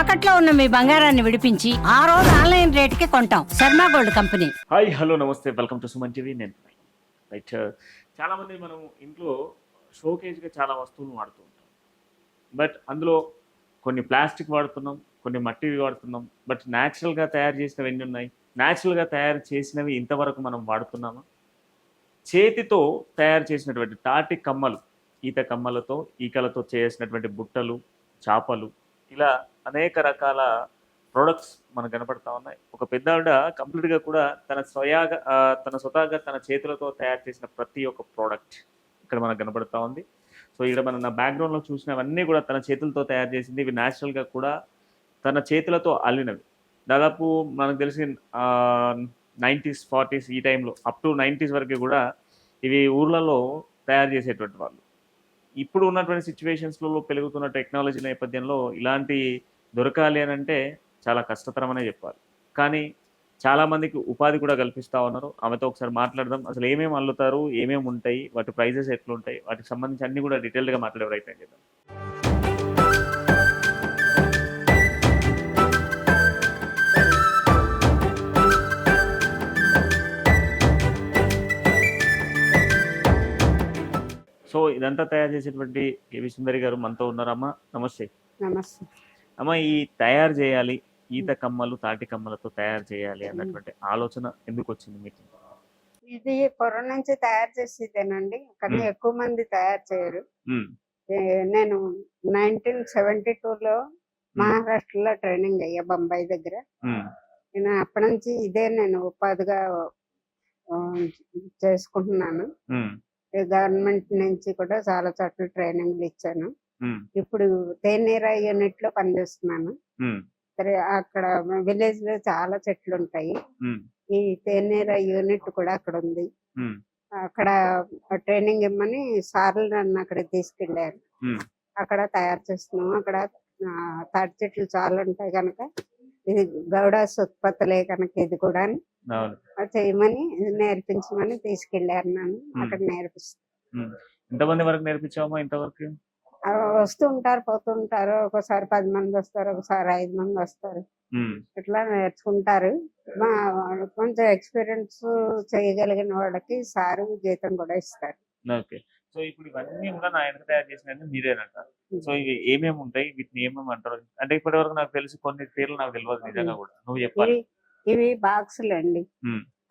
తాకట్లో ఉన్న మీ బంగారాన్ని విడిపించి ఆ రోజు ఆన్లైన్ రేట్కి కొంటాం. Sharma gold company. Hi hello నమస్తే. Welcome to Suman TV. నేను రైట్ చాలామంది మనం ఇంట్లో షోకేజ్గా చాలా వస్తువులు వాడుతూ ఉంటాం. బట్ అందులో కొన్ని ప్లాస్టిక్ వాడుతున్నాం కొన్ని మట్టివి వాడుతున్నాం. బట్ న్యాచురల్గా తయారు చేసినవి ఎన్ని ఉన్నాయి? న్యాచురల్గా తయారు చేసినవి ఇంతవరకు మనం వాడుతున్నామా? చేతితో తయారు చేసినటువంటి తాటి కమ్మలు ఈత కమ్మలతో ఈకలతో చేసినటువంటి బుట్టలు చేపలు ఇలా అనేక రకాల ప్రొడక్ట్స్ మనకు కనపడతా ఉన్నాయి. ఒక పెద్ద ఆవిడ కంప్లీట్గా కూడా తన స్వయాగా తన స్వతహాగా తన చేతులతో తయారు చేసిన ప్రతి ఒక్క ప్రోడక్ట్ ఇక్కడ మనకు కనపడతా ఉంది. సో ఇక్కడ మనం నా బ్యాక్గ్రౌండ్లో చూసినవన్నీ కూడా తన చేతులతో తయారు చేసింది. ఇవి న్యాచురల్గా కూడా తన చేతులతో అల్లినవి. దాదాపు మనకు తెలిసి నైంటీస్ ఫార్టీస్ ఈ టైంలో అప్ టు నైంటీస్ వరకు కూడా ఇవి ఊర్లలో తయారు చేసేటువంటి వాళ్ళు. ఇప్పుడు ఉన్నటువంటి సిచ్యువేషన్స్లలో పెరుగుతున్న టెక్నాలజీ నేపథ్యంలో ఇలాంటి దొరకాలి అని అంటే చాలా కష్టతరమనే చెప్పాలి. కానీ చాలా మందికి ఉపాధి కూడా కల్పిస్తా ఉన్నారు. ఆమెతో ఒకసారి మాట్లాడదాం. అసలు ఏమేమి అల్లుతారు? ఏమేమి ఉంటాయి? వాటి ప్రైజెస్ ఎట్లుంటాయి? వాటికి సంబంధించి అన్ని కూడా డీటెయిల్గా మాట్లాడే ప్రయత్నం చేద్దాం? ఇదంతా తయారు చేసేటువంటి ఏవి సుందరి గారు మనతో ఉన్నారమ్మా. నమస్తే. నమస్తే. అమ్మ ఈ తయారు చేయాలి ఈత కమ్మలు తాటి కమ్మలతో తయారు చేయాలి అన్నటువంటి ఆలోచన ఎందుకు వచ్చింది మీకు? ఇది పొరం నుంచి తయారు చేసేదేనండి. కానీ. ఎక్కువ మంది తయారు చేయరు. నేను నైన్టీన్ సెవెంటీ లో మహారాష్ట్రలో ట్రైనింగ్ అయ్యా బొంబాయి దగ్గర. నేను అప్పటి నుంచి ఇదే నేను ఉపాధిగా చేసుకుంటున్నాను. గవర్నమెంట్ నుంచి కూడా చాలా చోట్ల ట్రైనింగ్లు ఇచ్చాను. ఇప్పుడు తేనీరా యూనిట్లో పనిచేస్తున్నాను అక్కడ విలేజ్లో చాలా చెట్లు ఉంటాయి ఈ తేనీర యూనిట్ కూడా అక్కడ ఉంది అక్కడ ట్రైనింగ్ ఇమ్మని సార్లు నన్ను అక్కడ తీసుకెళ్ళారు అక్కడ తయారు చేస్తున్నాం అక్కడ తాటి చెట్లు చాలా ఉంటాయి కనుక ఇది గౌడాస్ ఉత్పత్తులే కనుక ఇది కూడా చేయమని నేర్పించమని తీసుకెళ్ళారు నన్ను. అక్కడ నేర్పిస్తాను. ఎంతమంది వరకు నేర్పించామా ఇంతవరకు? వస్తూ ఉంటారు పోతూ ఉంటారు. ఒకసారి పది మంది వస్తారు ఒకసారి ఐదు మంది వస్తారు. ఇట్లా నేర్చుకుంటారు. మా కొంచెం ఎక్స్పీరియన్స్ చేయగలిగిన వాళ్ళకి సారు జీతం కూడా ఇస్తారు. సో ఇప్పుడు ఇవన్నీ కూడా నా వెనక తయారు చేసినవి మీరేనంట. సో ఇవి ఏమేమి ఉంటాయి వీటిని ఏమేమి అంటారు? అంటే ఇప్పటి వరకు నాకు తెలిసి కొన్ని పేర్లు నాకు తెలియదు నిజంగా కూడా. నువ్వు చెప్పాలి. ఇవి బాక్సులు అండి.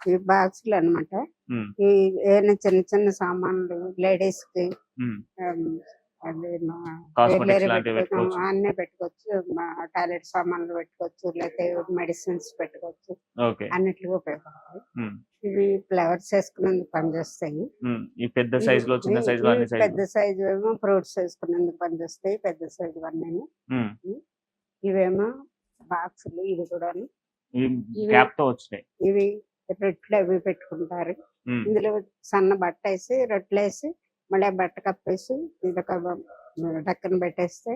ఇవి బాక్సులు ఈ ఏమైనా చిన్న చిన్న సామాన్లు లేడీస్కి అన్నీ పెట్టుకోవచ్చు. టాయిలెట్ సామాన్లు పెట్టుకోవచ్చు లేకపోతే మెడిసిన్స్ పెట్టుకోవచ్చు. అన్నిటికీ ఉపయోగపడతాయి. ఇవి ఫ్లవర్స్ వేసుకునేందుకు పనిచేస్తాయి. పెద్ద సైజ్లో చిన్న సైజ్ పెద్ద సైజు ఏమో ఫ్రూట్స్ వేసుకునేందుకు పనిచేస్తాయి. పెద్ద సైజు అన్నీ ఇవేమో బాక్సులు ఇవి కూడా ఇవి- రొట్టెలు అవి పెట్టుకుంటారు. ఇందులో సన్న బట్ట వేసి రొట్టెలు వేసి మళ్ళీ బట్ట కప్పేసి ఇదొక డక్కన పెట్టేస్తే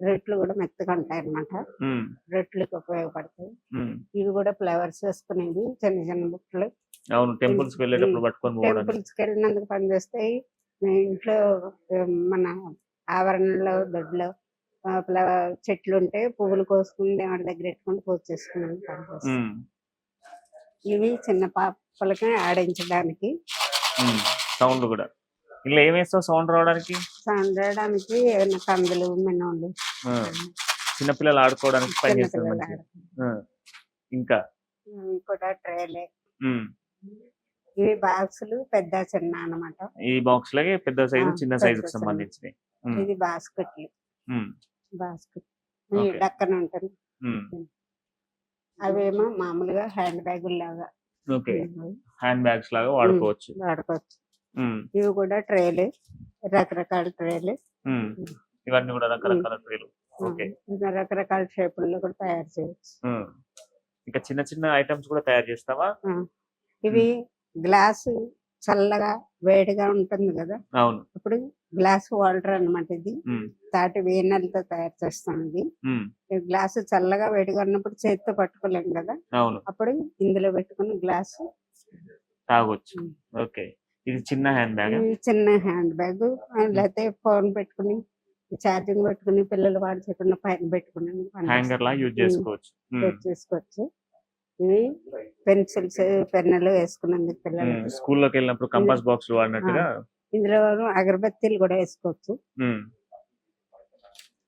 రొట్టెలు కూడా మెత్తగా ఉంటాయి అన్నమాట ఉమ్, రొట్టెలకు ఉపయోగపడతాయి. ఇవి కూడా ఫ్లవర్స్ వేసుకునేవి చిన్న చిన్న బుట్టలు. అవును టెంపుల్స్ వెళ్ళేటప్పుడు పట్టుకొని టెంపుల్స్కి వెళ్ళినందుకు పనిచేస్తాయి ఇంట్లో మన ఆవరణలో దొడ్లో చెట్లు ఉంటే పువ్వులు కోసుకుని దేవుడి దగ్గర పెట్టుకుని పూజ చేసుకుని పనిచేస్తాయి ఇవి చిన్న పాపలకి ఆడించడానికి. సౌండ్ కూడా. ఇలా ఏం వేస్తావు సౌండ్ రావడానికి? సండడానికి ఏమైనా కందులు మినోలు ఆ, చిన్నపిల్లలు ఆడుకోవడానికి పని మంచిగా. ఆ, ఇంకా? ఇవి కూడా ట్రేలే. ఇవి బాక్సులు పెద్ద చిన్న అన్నమాట. ఈ బాక్స్ లాగే పెద్ద సైజు చిన్న సైజుకి size. సంబంధించినవి. ఇది బాస్కెట్లు. బాస్కెట్. Okay. డక్కన ఉంటుంది. అవేమో మామూలుగా హ్యాండ్ బ్యాగులు లాగా హ్యాండ్ బ్యాగ్స్ లాగా వాడుకోవచ్చు. వాడుకోవచ్చు. ఇవి కూడా ట్రేలు రకరకాల ట్రేలు. ఇవన్నీ కూడా రకరకాల ట్రీలు. ఓకే. ఇంకా రకరకాల షేపుల్లో కూడా తయారు చేయొచ్చు. ఉమ్. ఇంకా చిన్న చిన్న ఐటమ్స్ కూడా తయారు చేస్తావా? ఇవి గ్లాసు చల్లగా వేడిగా ఉంటుంది కదా? అవును. అప్పుడు గ్లాస్ వాటర్ అన్నమాట ఇది. తాటి వేనెలతో తయారు చేస్తాం ఇది. గ్లాసు చల్లగా వేడిగా ఉన్నప్పుడు చేతితో పట్టుకోలేం కదా? అవును. అప్పుడు ఇందులో పెట్టుకుని గ్లాసు తాగొచ్చు. ఓకే. ఇది చిన్న హ్యాండ్ బ్యాగ్ చిన్న హ్యాండ్ బ్యాగ్ లేకపోతే ఫోన్ పెట్టుకుని ఛార్జింగ్ పెట్టుకుని పిల్లలు వాడి చేయకుండా పైన పెట్టుకుని హ్యాంగర్ లా యూజ్ చేసుకోవచ్చు. ఉమ్, చేసుకోవచ్చు. ఇవి పెన్సిల్స్ పెన్నులు వేసుకున్నందుకు పిల్లలు స్కూల్లోకి వెళ్ళినప్పుడు కంపాస్ బాక్స్ వాడినట్టుగా? ఇందులో అగరబత్తీలు కూడా వేసుకోవచ్చు.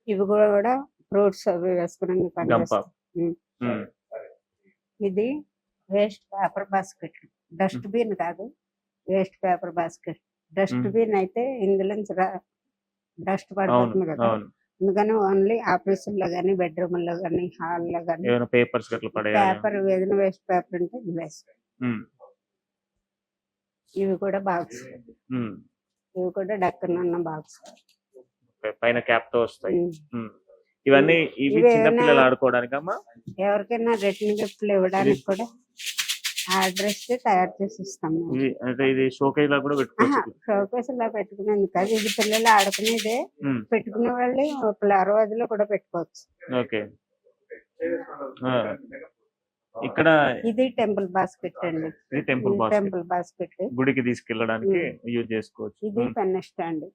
ఇవి కూడా కూడా ఫ్రూట్స్ అవి వేసుకున్నందుకు ఇది waste paper basket dust bin కాదు. Waste paper basket. Dust. Bin అయితే ఇందులో డస్ట్ పడుతుంది కదా. అందుకని ఓన్లీ ఆఫీసుల్లో కానీ బెడ్రూమ్లో కానీ హాల్లో కానీ పేపర్స్ పేపర్ ఏదైనా వేస్ట్ పేపర్ ఉంటే ఇది ఉమ్, ఇవి కూడా బాక్స్. ఇవి కూడా డక్కన ఉన్న బాక్స్. పైన క్యాప్తో వస్తాయి. ఇవన్నీ ఇవి చిన్న పిల్లలు ఆడుకోవడానికి అమ్మా ఎవరికైనా రిటర్న్ గిఫ్ట్లు ఇవ్వడానికి కూడా ఆ అడ్రస్ తయారు చేసి ఇస్తాం. ఇవి అంటే ఇది షోకేజ్ లా కూడా పెట్టుకోవచ్చు. షోకేస్ ఇలా పెట్టుకునేందుకు కాదు ఇది పిల్లలు ఆడుకునేదే పెట్టుకునే వాళ్ళు ఫ్లవర్లో కూడా పెట్టుకోవచ్చు. ఓకే. ఇక్కడ ఇది టెంపుల్ బాస్కెట్ అండి. ఇది టెంపుల్ బాస్కెట్. Temple basket. గుడికి తీసుకెళ్ళడానికి యూజ్ చేసుకోవచ్చు. ఇది పెన్ స్టాండ్.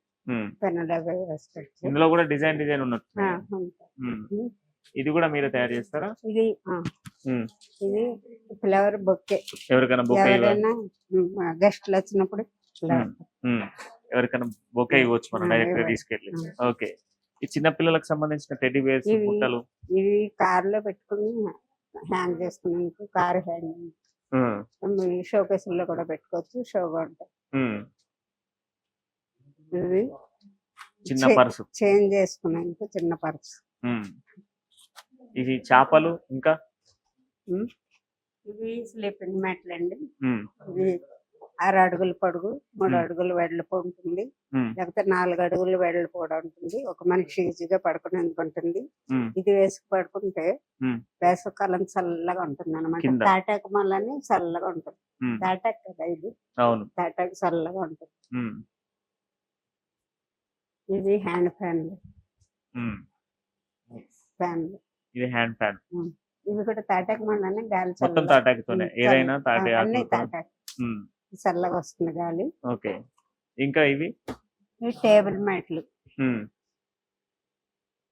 వేసుకోవచ్చు ఇందులో కూడా డిజైన్ డిజైన్ ఉన్నట్టు. ఇది కూడా మీరే తయారు చేస్తారా? ఇది. ఇది ఫ్లవర్ బొక్కే ఎవరికైనా బొకే ఎవరైనా గెస్ట్లు వచ్చినప్పుడు. ఎవరికైనా బొకే ఇవ్వచ్చు మనం డైరెక్ట్గా. తీసుకెళ్ళి. ఓకే. ఈ చిన్న పిల్లలకు సంబంధించిన టెడ్డీ బేర్స్ బుట్టలు? ఇవి కార్లో పెట్టుకుని హ్యాంగ్ చేసుకున్నానికి కార్ హ్యాంగ్ ఉమ్, షోకేస్లో కూడా పెట్టుకోవచ్చు షోగా ఉంటాయి. ఇవి చిన్న పర్సు. చేంజ్ చేసుకున్నానికి చిన్న పర్స్. ఇవి చేపలు ఇంకా? ఇవి స్లీపింగ్ మ్యాట్లు అండి. ఇవి ఆరు అడుగుల పొడుగు మూడు. అడుగులు వెడల్పు ఉంటుంది. లేకపోతే నాలుగు అడుగులు వెడల్పు కూడా ఉంటుంది. ఒక మనిషి ఈజీగా పడుకునేందుకు ఉంటుంది. ఇది వేసుకు పడుకుంటే. వేసవకాలం చల్లగా ఉంటుంది అనమాట. తాటాకు మళ్ళీ చల్లగా ఉంటుంది. తాటాకు కదా ఇది? అవును. తాటాకు చల్లగా ఉంటుంది. ఇది హ్యాండ్ ఫ్యాన్ ఉమ్. ఇది హ్యాండ్ ఫ్యాన్ ఇవి కూడా తాటాకు మళ్ళీ గాలి మొత్తం తాటాకుతోనే. ఏదైనా తాటాకు. చల్లగా వస్తుంది గాలి. ఓకే. ఇంకా ఇవి? ఇవి టేబుల్ మ్యాట్లు.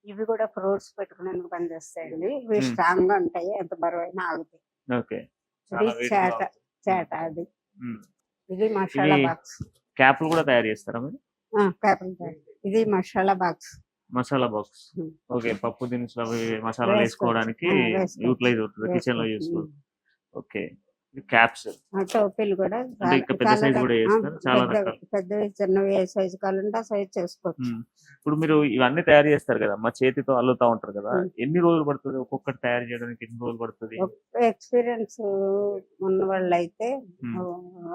ఇవి కూడా ఫ్రూట్స్ పెట్టుకునేందుకు పనిచేస్తాయండి ఇవి. స్ట్రాంగ్గా ఉంటాయి. ఎంత బరువైనా ఆగుతాయి. ఓకే. ఇది చేట. చేట అది. ఇది మసాలా బాక్స్. క్యాప్లు కూడా తయారు చేస్తారా మీరు? పేపర్ ఇది masala box. Masala box. Okay పప్పు దినుసులు అవి మసాలాలు వేసుకోవచ్చు. వేసుకోవడానికి. యూటిలైజ్ అవుతుంది కిచెన్లో యూస్ఫుల్ ఓకే క్యాప్స్ టోపీలు కూడా పెద్ద చాలా పెద్ద- చిన్నవి ఏ సైజు కావాలంటే ఆ సైజ్ చేసుకోవచ్చు ఇప్పుడు మీరు ఇవన్నీ తయారు చేస్తారు కదా మా చేతితో అల్లుతా ఉంటారు కదా. ఎన్ని రోజులు పడుతుంది ఒక్కొక్కటి తయారు చేయడానికి ఎన్ని రోజులు పడుతుంది ఎక్స్పీరియన్స్ ఉన్న వాళ్ళు అయితే.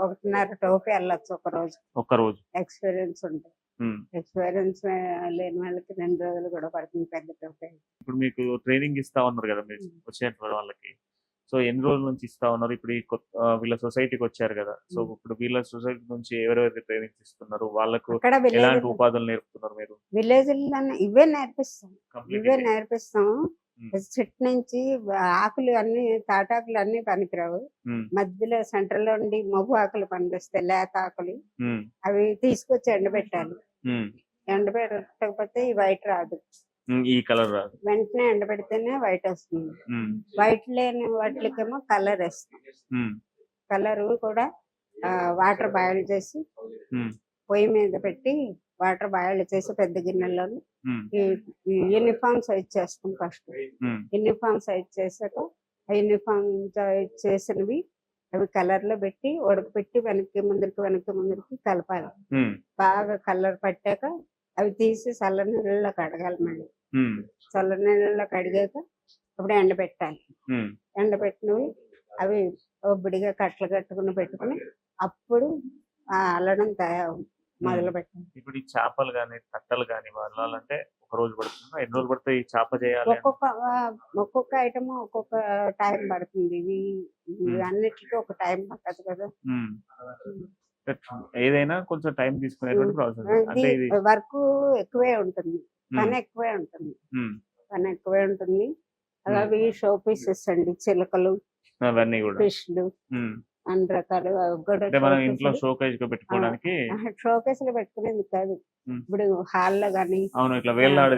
ఒకటిన్నర టోపీ వెళ్ళొచ్చు ఒక రోజు ఒక్క రోజు ఎక్స్పీరియన్స్ ఉంటుంది. ఎక్స్పీరియన్స్ లేని వాళ్ళకి రెండు రోజులు కూడా పడుతుంది పెద్ద ఇప్పుడు మీకు ట్రైనింగ్ ఇస్తా ఉన్నారు కదా మీరు. వచ్చేటువంటి వాళ్ళకి సో ఎన్ని రోజుల నుంచి ఇస్తా ఉన్నారు ఇప్పుడు ఈ వీళ్ళ సొసైటీకి వచ్చారు కదా సో. ఇప్పుడు వీళ్ళ సొసైటీ నుంచి ఎవరెవరికి ట్రైనింగ్ ఇస్తున్నారు వాళ్ళకు ఎలాంటి ఉపాధులు నేర్పుతున్నారు మీరు విలేజ్ ఇవే నేర్పిస్తాం ఇవే. నేర్పిస్తాం. చెట్టు నుంచి ఆకులు అన్ని తాటాకులు అన్ని పనికిరావు. మధ్యలో సెంటర్లో ఉండి మబ్బు ఆకులు పనిపిస్తాయి లేత ఆకులు. అవి తీసుకొచ్చి ఎండబెట్టాలి. ఎండబెట్టకపోతే ఈ వైట్ రాదు. ఈ కలర్ రాదు. వెంటనే ఎండబెడితేనే వైట్ వస్తుంది. వైట్ లేని వాటికేమో కలర్ వేస్తాం. కలర్ కూడా వాటర్ బాయిల్ చేసి పొయ్యి మీద పెట్టి వాటర్ బాయిల్ చేసి పెద్ద గిన్నెలో ఉమ్, యూనిఫామ్ సైజ్ చేస్తాం ఫస్ట్. యూనిఫామ్ సైజ్ చేశాక ఆ యూనిఫామ్ సైజ్ చేసినవి అవి కలర్లో పెట్టి ఉడకపెట్టి వెనక్కి ముందరికి వెనక్కి ముందరికి కలపాలి. బాగా కలర్ పట్టాక అవి తీసి చల్ల నీళ్ళలో కడగాలి మళ్ళీ. చల్ల నీళ్ళలో కడిగాక అప్పుడు ఎండబెట్టాలి. ఎండబెట్టినవి అవి ఒబ్బడిగా కట్టలు కట్టుకుని పెట్టుకుని అప్పుడు ఆ అల్లడం తయారు మొదలు పెట్టాలి ఇప్పుడు ఈ చేపలు కానీ కట్టలు కానీ వాళ్ళాలంటే ఒక రోజు పడుతుంది? ఎన్ని రోజులు పడుతుంది ఈ చేప చేయాలి? ఒక్కొక్క ఒక్కొక్క ఐటమ్ ఒక్కొక్క టైం పడుతుంది. ఇవి. అన్నిటికీ ఒక టైం పట్టదు కదా. ఏదైనా కొంచెం టైం తీసుకునేటువంటి ప్రాసెస్. అంటే ఇది వర్క్ ఎక్కువే ఉంటుంది. పని ఎక్కువే ఉంటుంది. పని ఎక్కువే ఉంటుంది. అలాగే షో పీసెస్ అండి చిలకలు అవన్నీ కూడా. ఫిష్లు. అన్ని రకాలు అవి కూడా అంటే మనం ఇంట్లో షోకేజ్గా పెట్టుకోవడానికి షోకేస్లో పెట్టుకునేది కాదు. ఇప్పుడు హాల్లో కానీ అవును ఇట్లా వేలాడి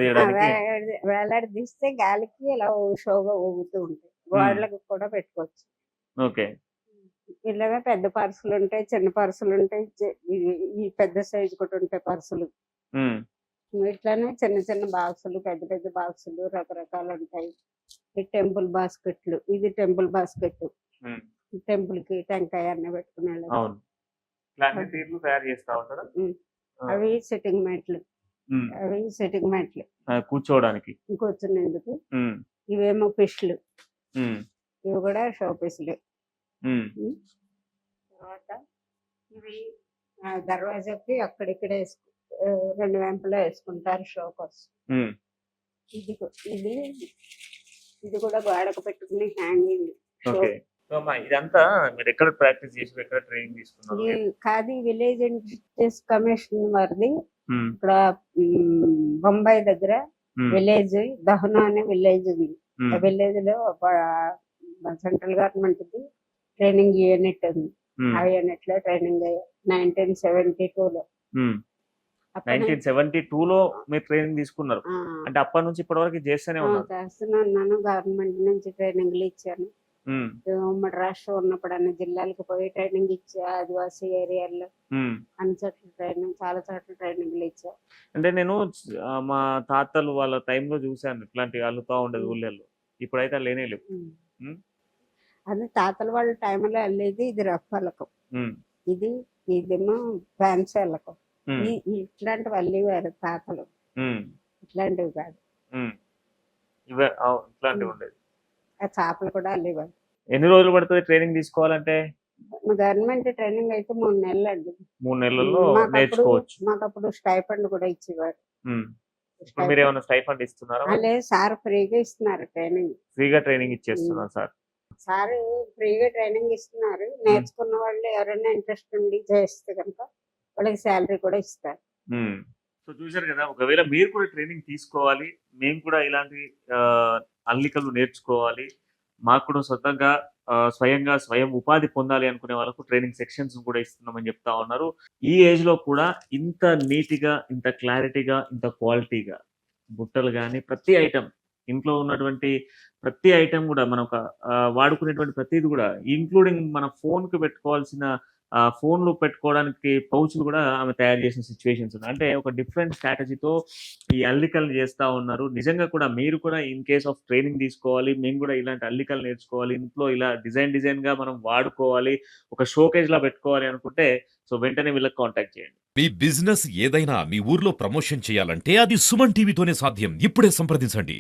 వేలాడి తీస్తే గాలికి ఇలా షోగా ఊగుతూ ఉంటాయి. గోడలకు కూడా పెట్టుకోవచ్చు. ఓకే. ఇలాగే పెద్ద పర్సులు ఉంటాయి చిన్న పర్సులు ఉంటాయి ఈ- పెద్ద సైజు కూడా ఉంటాయి పర్సులు ఇట్లానే చిన్న చిన్న బాక్సులు పెద్ద పెద్ద బాక్సులు రకరకాలు ఉంటాయి. ఈ టెంపుల్ బాస్కెట్లు ఇది టెంపుల్ బాస్కెట్ టెంపుల్కి టెంకాయ అన్ని పెట్టుకునే అవును. ఇట్లాంటి తీర్లు తయారు చేస్తా ఉంటారా? ఉమ్. ఆ, అవి సిట్టింగ్ మ్యాట్లు. ఉమ్, అవి సిట్టింగ్ మ్యాట్లు. ఆ, కూర్చోవడానికి. కూర్చునేందుకు. ఇవేమో ఫిష్లు. ఇవి కూడా షో పీసులే తర్వాత ఇవి దర్వాజాకి అక్కడిక్కడ రెండు వెంపలో వేసుకుంటారు షో కోసం ఇది ఇది ఇది కూడా గోడకు పెట్టుకుని హ్యాంగింగ్. సో అమ్మా ఇదంతా మీరు ఎక్కడ ప్రాక్టీస్ చేసి ఎక్కడ ట్రైనింగ్ తీసుకున్నారు? ఖాదీ విలేజ్ ఇండస్ట్రీస్ కమిషన్ వారిది. ఉమ్, ఇక్కడ బొంబాయి దగ్గర విలేజ్ దహనా అనే విలేజ్ ఉంది. ఉమ్, ఆ విలేజ్లో central government the training unit ఉంది. ఆ యూనిట్లో ట్రైనింగ్ నైన్టీన్ సెవెంటీ టూ లో. నైన్టీన్ సెవెంటీ టూ లో మీరు ట్రైనింగ్ తీసుకున్నారు. అంటే అప్పటి నుంచి ఇప్పటి వరకు చేస్తూనే ఉన్నారు. ఉన్నాను. గవర్నమెంట్ నుంచి ట్రైనింగ్లు ఇచ్చాను. ఉమ్మడి రాష్ట్రం ఉన్నప్పుడు అన్ని జిల్లాలకు పోయి ట్రైనింగ్ ఇచ్చా ఆదివాసీ ఏరియాల్లో. అన్ని చోట్ల ట్రైనింగ్ చాలా చోట్ల ట్రైనింగ్లు ఇచ్చా. అంటే నేను మా తాతలు వాళ్ళ టైంలో చూశాను ఇట్లాంటివి అల్లుతా ఉండేది ఊళ్ళల్లో. ఇప్పుడైతే లేనే లేవు. అది తాతల వాళ్ళ టైంలో వెళ్ళేది ఇది రఫలకం ఉమ్, ఇది ఇదేమో ఫ్యాన్సీలకం. ఇట్లాంటివి అల్లేవారు తాతలు. ఇట్లాంటివి కాదు. ఇట్లాంటివి ఉండేది. ఆ చేపలు కూడా అల్లేవారు ఎన్ని రోజులు పడుతుంది ట్రైనింగ్ తీసుకోవాలంటే? గవర్నమెంట్ ట్రైనింగ్ అయితే మూడు నెలలు అండి. మూడు నెలల్లో నేర్చుకోవచ్చు. మాకు అప్పుడు స్టైఫండ్ కూడా ఇచ్చేవారు. మీరు ఏమైనా స్టైఫండ్ ఇస్తున్నారా? అదే సార్ ఫ్రీగా ఇస్తున్నారు ట్రైనింగ్ ఫ్రీగా ట్రైనింగ్ ఇచ్చేస్తున్నారు సార్. సార్ ఫ్రీగా ట్రైనింగ్ ఇస్తున్నారు. నేర్చుకున్న వాళ్ళు ఎవరైనా ఇంట్రెస్ట్ ఉండి చేస్తే కనుక వాళ్ళకి శాలరీ కూడా ఇస్తారు. సో చూశారు కదా ఒకవేళ మీరు కూడా ట్రైనింగ్ తీసుకోవాలి మేము కూడా ఇలాంటి అల్లికలు నేర్చుకోవాలి. మాకు కూడా సొంతంగా స్వయంగా స్వయం ఉపాధి పొందాలి అనుకునే వాళ్ళకు ట్రైనింగ్ సెక్షన్స్ కూడా ఇస్తున్నామని చెప్తా ఉన్నారు. ఈ ఏజ్లో కూడా ఇంత నీట్గా ఇంత క్లారిటీగా ఇంత క్వాలిటీగా బుట్టలు కానీ ప్రతి ఐటమ్ ఇంట్లో ఉన్నటువంటి ప్రతి ఐటమ్ కూడా మనం ఒక వాడుకునేటువంటి ప్రతిది కూడా ఇంక్లూడింగ్ మన ఫోన్కి పెట్టుకోవాల్సిన ఆ ఫోన్లు పెట్టుకోవడానికి పౌచ్లు కూడా ఆమె తయారు చేసిన సిచ్యువేషన్స్ ఉన్నాయి. అంటే ఒక డిఫరెంట్ స్ట్రాటజీతో ఈ అల్లికలు చేస్తా ఉన్నారు. నిజంగా కూడా మీరు కూడా ఇన్ కేస్ ఆఫ్ ట్రైనింగ్ తీసుకోవాలి మేము కూడా ఇలాంటి అల్లికలు నేర్చుకోవాలి ఇంట్లో ఇలా డిజైన్ డిజైన్గా మనం వాడుకోవాలి ఒక షోకేజ్ లా పెట్టుకోవాలి అనుకుంటే సో వెంటనే వీళ్ళకి కాంటాక్ట్ చేయండి. మీ బిజినెస్ ఏదైనా మీ ఊర్లో ప్రమోషన్ చేయాలంటే అది సుమన్ టీవీతోనే సాధ్యం. ఇప్పుడే సంప్రదించండి.